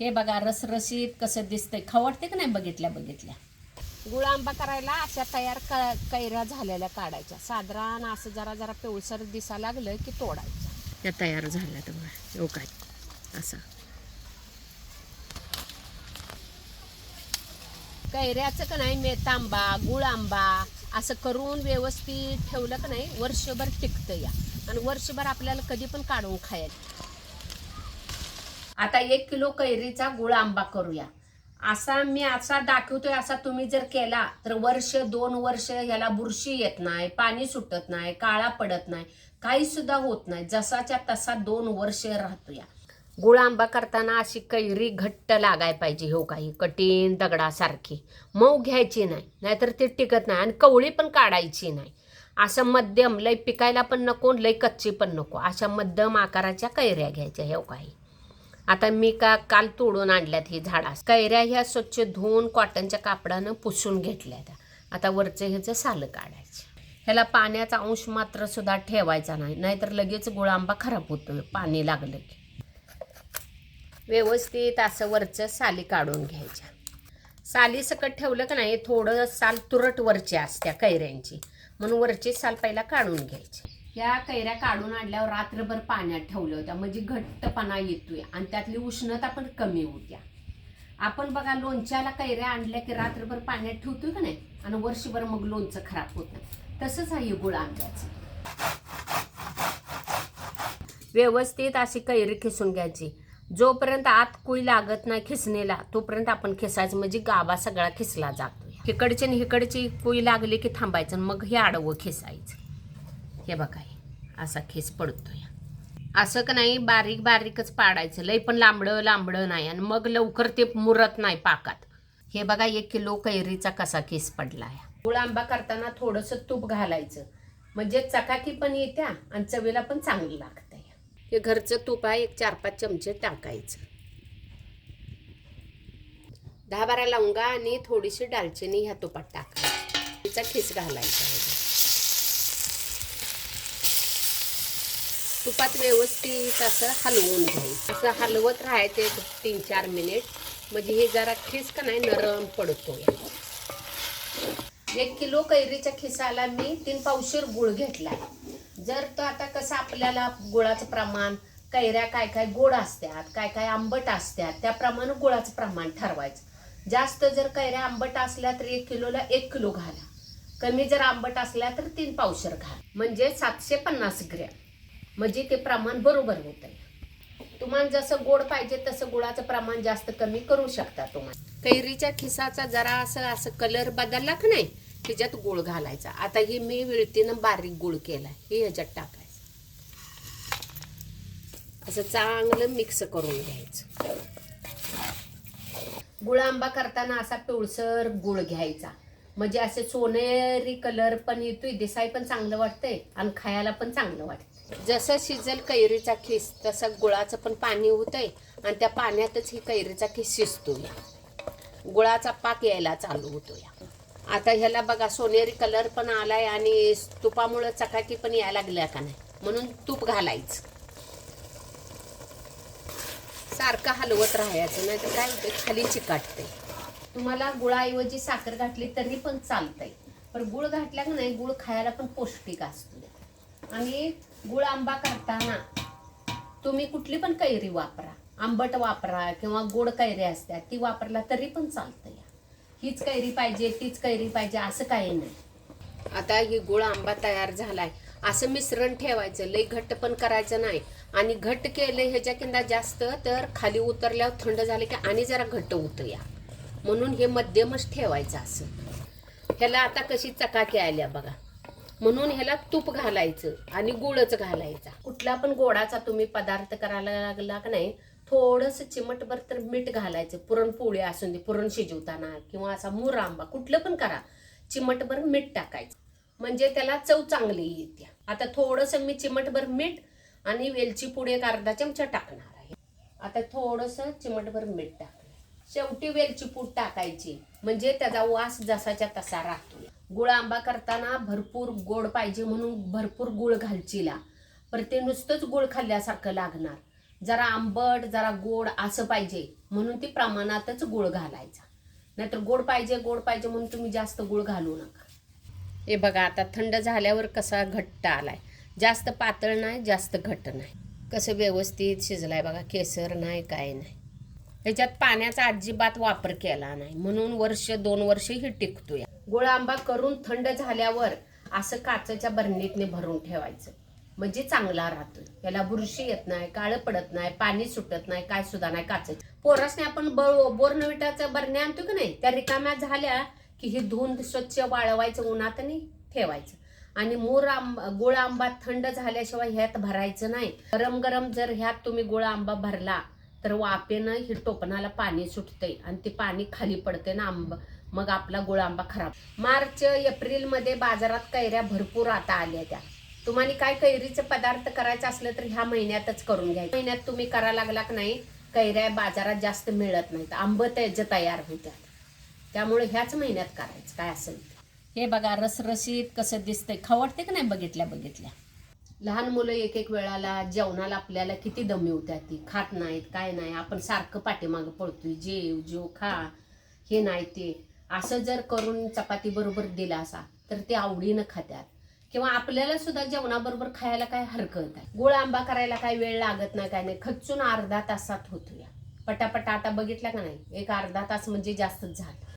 हे बघा रसरशीत कसं दिसतंय. खवडते का नाही बघितल्या बघितल्या? गुळ आंबा करायला अशा तयार क कैऱ्या झालेल्या काढायच्या. साधारण असं जरा जरा पिवळसर दिसा लागलं की तोडायच्या त्या तयार झाल्या तर बघा काय? असं. कैऱ्याचं का नाही मेतांबा गुळ आंबा असं करून व्यवस्थित ठेवलं का नाही वर्षभर टिकतं या. आणि वर्षभर आपल्याला कधी पण काढून खायला. आता एक किलो कैरीचा गुळ आंबा करूया. असा मी असा दाखवतोय असा तुम्ही जर केला तर वर्ष दोन वर्ष ह्याला बुरशी येत नाही पाणी सुटत नाही काळा पडत नाही काही सुद्धा होत नाही. जसाच्या तसा दोन वर्ष राहतो या गुळ आंबा करताना अशी कैरी घट्ट लागाय पाहिजे हो काही कठीण दगडासारखी. मऊ घ्यायची नाही नाहीतर ते टिकत नाही आणि कवळी पण काढायची नाही. असं मध्यम लय पिकायला पण नको लय कच्ची पण नको. अशा मध्यम आकाराच्या कैऱ्या घ्यायच्या हे हो काही. आता मी का काल तोडून आणल्यात ही झाडा. कैऱ्या ह्या स्वच्छ धुवून कॉटनच्या कापडानं पुसून घेतल्या त्या आता वरचं ह्याचं सालं काढायचं. ह्याला पाण्याचा अंश मात्र सुद्धा ठेवायचा नाही. नाहीतर लगेच गुळांबा खराब होतो पाणी लागलं की. व्यवस्थित असं वरचं साली काढून घ्यायच्या. साली सकट ठेवलं का नाही थोडं साल तुरट वरची असत्या कैऱ्यांची. म्हणून वरची साल पहिला काढून घ्यायची. ह्या कैऱ्या काढून आणल्यावर रात्रभर पाण्यात ठेवल्या होत्या. म्हणजे घट्टपणा येतोय आणि त्यातली उष्णता पण कमी होत्या. आपण बघा लोणच्याला कैऱ्या आणल्या की रात्रभर पाण्यात ठेवतोय का नाही? आणि वर्षभर मग लोणचं खराब होत. नाही तसंच आहे गुळ आंब्याचं. व्यवस्थित अशी कैरी खिसून घ्यायची. जोपर्यंत आत कुई लागत नाही खिसणेला तोपर्यंत आपण खिसायचं. म्हणजे गाभा सगळा खिसला जातो हिकडची आणि हिकडची कुई लागली की थांबायचं मग हे आडवं खिसायचं. हे बघा हे. असा पडतो या असं का नाही बारीक बारीकच पाडायचं. लय पण लांबडं लांबडं नाही. आणि मग लवकर ते मुरत नाही पाकात. हे बघा एक किलो कैरीचा कसा केस पडला आहे गुळ आंबा करताना थोडंसं तूप घालायचं. म्हणजे चकाकी पण येत्या आणि चवीला पण चांगलं लागतं हे घरचं तूप आहे एक चार पाच चमचे टाकायचं. दहा बारा लवंगा आणि थोडीशी दालचिनी ह्या तुपात टाकायची. तिचा खिस घालायचा तुपात व्यवस्थित असं हलवून घ्यायचं. असं हलवत राहायचं एक तीन चार मिनिट. म्हणजे हे जरा खिस का नाही नरम पडतो एक किलो कैरीच्या खिसाला मी तीन पावशीर गुळ घेतला जर तो आता कसं आपल्याला गुळाचं प्रमाण कैऱ्या काय काय गोड असतात काय काय आंबट असतात त्याप्रमाणे गुळाचं प्रमाण ठरवायचं. जास्त जर कैऱ्या आंबट असल्या तर एक किलोला एक किलो घाला. कमी जर आंबट असल्या तर तीन पावशर घाला. म्हणजे सातशे पन्नास ग्रॅम. म्हणजे ते प्रमाण बरोबर होत आहे तुम्हाला जसं गोड पाहिजे तसं गुळाचं प्रमाण जास्त कमी करू शकता तुम्हाला कैरीच्या खिसाचा जरा असं असं कलर बदलला का नाही त्याच्यात गुळ घालायचा. आता ही मी विळतीनं बारीक गुळ केला हे ह्याच्यात टाकायचं. असं चांगलं मिक्स करून घ्यायचं. गुळ आंबा करताना असा पिवळसर गुळ घ्यायचा. म्हणजे असे सोनेरी कलर पण येतोय दिसाय पण चांगलं वाटतंय आणि खायला पण चांगलं वाटतं जसं शिजल कैरीचा खिस तसं गुळाचं पण पाणी होतंय आणि त्या पाण्यातच ही कैरीचा खिस शिजतोय. गुळाचा पाक यायला चालू होतो या आता ह्याला बघा सोनेरी कलर पण आलाय आणि तुपामुळं चकाकी पण यायला लागल्या का नाही? म्हणून तूप घालायचं. सारखं हलवत राहायचं नाही तर काय होतं खाली चिकाटते तुम्हाला गुळाऐवजी साखर घातली तरी पण चालतंय. पण गुळ घातल्या का नाही गुळ खायला पण पौष्टिक असतो आणि गुळ आंबा करताना तुम्ही कुठली पण कैरी वापरा. आंबट वापरा किंवा गोड कैरी असतात ती वापरला तरी पण चालतं या हीच कैरी पाहिजे तीच कैरी पाहिजे असं काही नाही. आता ही गुळ आंबा तयार झालाय. असं मिश्रण ठेवायचं लई घट्ट पण करायचं नाही. आणि घट्ट केलं ह्याच्या किंदा जास्त तर खाली उतरल्यावर थंड झालं की आणि जरा घट्ट उतरूया. म्हणून हे मध्यमच ठेवायचं असं. ह्याला आता कशी चकाकी आल्या बघा. म्हणून ह्याला तूप घालायचं आणि गुळच घालायचा. कुठला पण गोडाचा तुम्ही पदार्थ करायला लागला का नाही थोडंसं चिमटभर तर मीठ घालायचं. पुरणपोळी असून दे पुरण शिजवताना किंवा असा मूर आंबा कुठलं पण करा. चिमटभर मीठ टाकायचं. म्हणजे त्याला चव चांगली येते. आता थोडंसं मी चिमटभर मीठ आणि वेलची पुढे एक अर्धा चमचा टाकणार आहे. आता थोडंसं चिमटभर मीठ टाकणार शेवटी वेलची पूड टाकायची. म्हणजे त्याचा वास जसाच्या तसा राहतो गुळ आंबा करताना भरपूर गोड पाहिजे म्हणून भरपूर गुळ घालचीला. पर ते नुसतंच गुळ खाल्ल्यासारखं लागणार. जरा आंबट जरा गोड असं पाहिजे म्हणून ती प्रमाणातच गुळ घालायचा. नाहीतर गोड पाहिजे गोड पाहिजे म्हणून तुम्ही जास्त गुळ घालू नका. हे बघा आता थंड झाल्यावर कसा घट्ट आलाय. जास्त पातळ नाही जास्त घट्ट नाही. कसं व्यवस्थित शिजलाय बघा केसर नाही काय नाही. ह्याच्यात पाण्याचा अजिबात वापर केला नाही. म्हणून वर्ष दोन वर्ष ही टिकतोय. गोळ आंबा करून थंड झाल्यावर असं काचेच्या बरणीतने भरून ठेवायचं. म्हणजे चांगला राहतो याला बुरशी येत नाही काळं पडत नाही पाणी सुटत नाही काय सुद्धा नाही काच पोरासने आपण बोर्नविटाच्या बरण्या आणतो की नाही? त्या रिकाम्या झाल्या की ही धुवून स्वच्छ वाळवायचं उन्हात आणि ठेवायचं. आणि मोर आंबा गोळ आंबा थंड झाल्याशिवाय ह्यात भरायचं नाही. गरम गरम जर ह्यात तुम्ही गोळ आंबा भरला तर वापेनं ही टोपणाला पाणी सुटते आणि ते पाणी खाली पडते ना आंबा. मग आपला गोळ आंबा खराब. मार्च एप्रिलमध्ये बाजारात कैऱ्या भरपूर आता आल्या त्या. तुम्हाला काय कैरीचे पदार्थ करायचं असलं तर ह्या महिन्यातच करून घ्यायचं. महिन्यात तुम्ही करा लागला की नाही कैऱ्या बाजारात जास्त मिळत नाहीत. आंब त्याचे तयार होत्यात. त्यामुळे ह्याच महिन्यात करायचं. काय असेल. हे बघा रसरशीत कसं दिसतंय. खवडते का नाही बघितल्या बघितल्या? लहान मुलं एक एक वेळाला जेवणाला आपल्याला किती दमी होत्या ती. खात नाहीत काय नाही. आपण सारखं पाठीमागं पळतोय. जेव जेव खा. हे नाही ते. असं जर करून चपाती बरोबर दिला असा तर ते आवडीनं खात्यात. किंवा आपल्याला सुद्धा जेवणाबरोबर खायला काय हरकत आहे गोळ आंबा करायला काय वेळ लागत नाही काय नाही. खचून अर्धा तासात होतो या पटापटा आता बघितला का नाही? एक अर्धा तास म्हणजे जास्तच झालं.